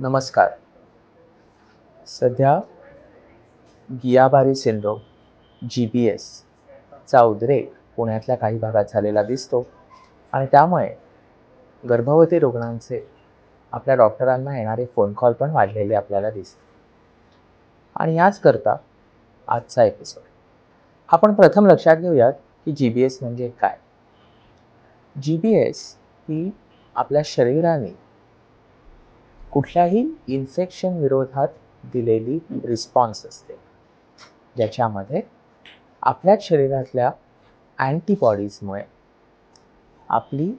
नमस्कार. सध्या गियाबारी syndrome G B एसचा उद्रेक पुण्यातल्या काही भागात झालेला दिसतो आणि त्यामुळे गर्भवती रुग्णांचे आपल्या डॉक्टरांना येणारे फोन कॉल पण वाढलेले आपल्याला दिसते आणि याचकरता आजचा एपिसोड आपण प्रथम लक्षात घेऊयात की जी बी एस म्हणजे काय. जी बी एस ही आपल्या शरीराने कुठल्याही इन्फेक्शन विरोधात दिलेली रिस्पॉन्स असते ज्याच्यामध्ये आपल्याच शरीरातल्या अँटीबॉडीजमुळे आपली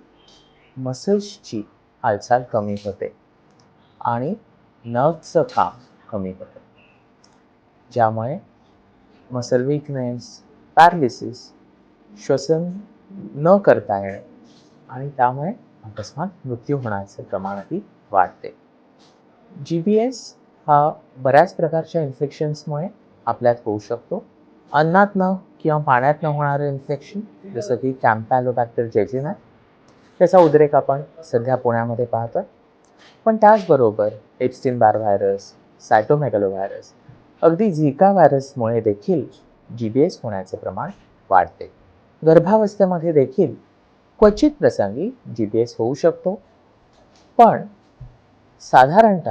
मसल्सची हालचाल कमी होते आणि नर्वचं काम कमी होतं. ज्यामुळे मसल विकनेस पॅरालिसिस श्वसन न करता येणे आणि त्यामुळे अकस्मात मृत्यू होण्याचे प्रमाणही वाढते. जी बी एस हा बऱ्याच प्रकारच्या इन्फेक्शन्समुळे आपल्यात होऊ शकतो. अन्नातनं किंवा पाण्यातनं होणारं इन्फेक्शन जसं की कॅम्पॅलोबॅक्टर जेजिना त्याचा उद्रेक आपण सध्या पुण्यामध्ये पाहतो पण त्याचबरोबर एप्स्टिन बार व्हायरस सायटोमेगलो व्हायरस अगदी झिका व्हायरसमुळे देखील जी बी एस होण्याचे प्रमाण वाढते. गर्भावस्थेमध्ये देखील क्वचित प्रसंगी जी बी एस होऊ शकतो. पण साधारणत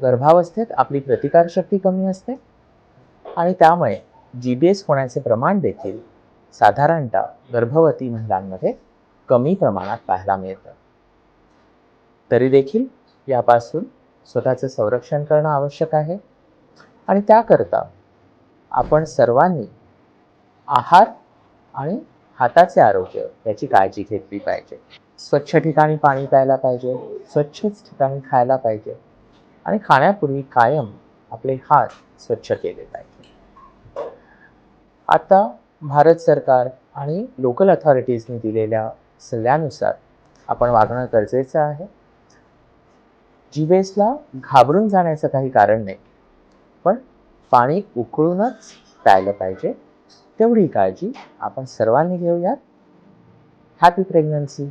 गर्भावस्थेत आपली प्रतिकारशक्ती कमी असते आणि त्यामुळे जी बी एस होण्याचे प्रमाण देखील साधारणतः गर्भवती महिलांमध्ये कमी प्रमाणात पाहायला मिळतं. तरी देखील यापासून स्वतःचं संरक्षण करणं आवश्यक आहे आणि त्याकरता आपण सर्वांनी आहार आणि हाताचे आरोग्य याची काळजी घेतली पाहिजे. स्वच्छ ठिकाणी पाणी प्यायला पाहिजे स्वच्छच ठिकाणी खायला पाहिजे. आणि खाण्यापूर्वी कायम आपले हात स्वच्छ केले पाहिजे. आता भारत सरकार आणि लोकल अथॉरिटीजनी दिलेल्या सल्ल्यानुसार आपण वागणं गरजेचं आहे. जीवेसला घाबरून जाण्याचं काही कारण नाही. पण पाणी उकळूनच प्यायलं पाहिजे तेवढी काळजी आपण सर्वांनी घेऊयात. Happy pregnancy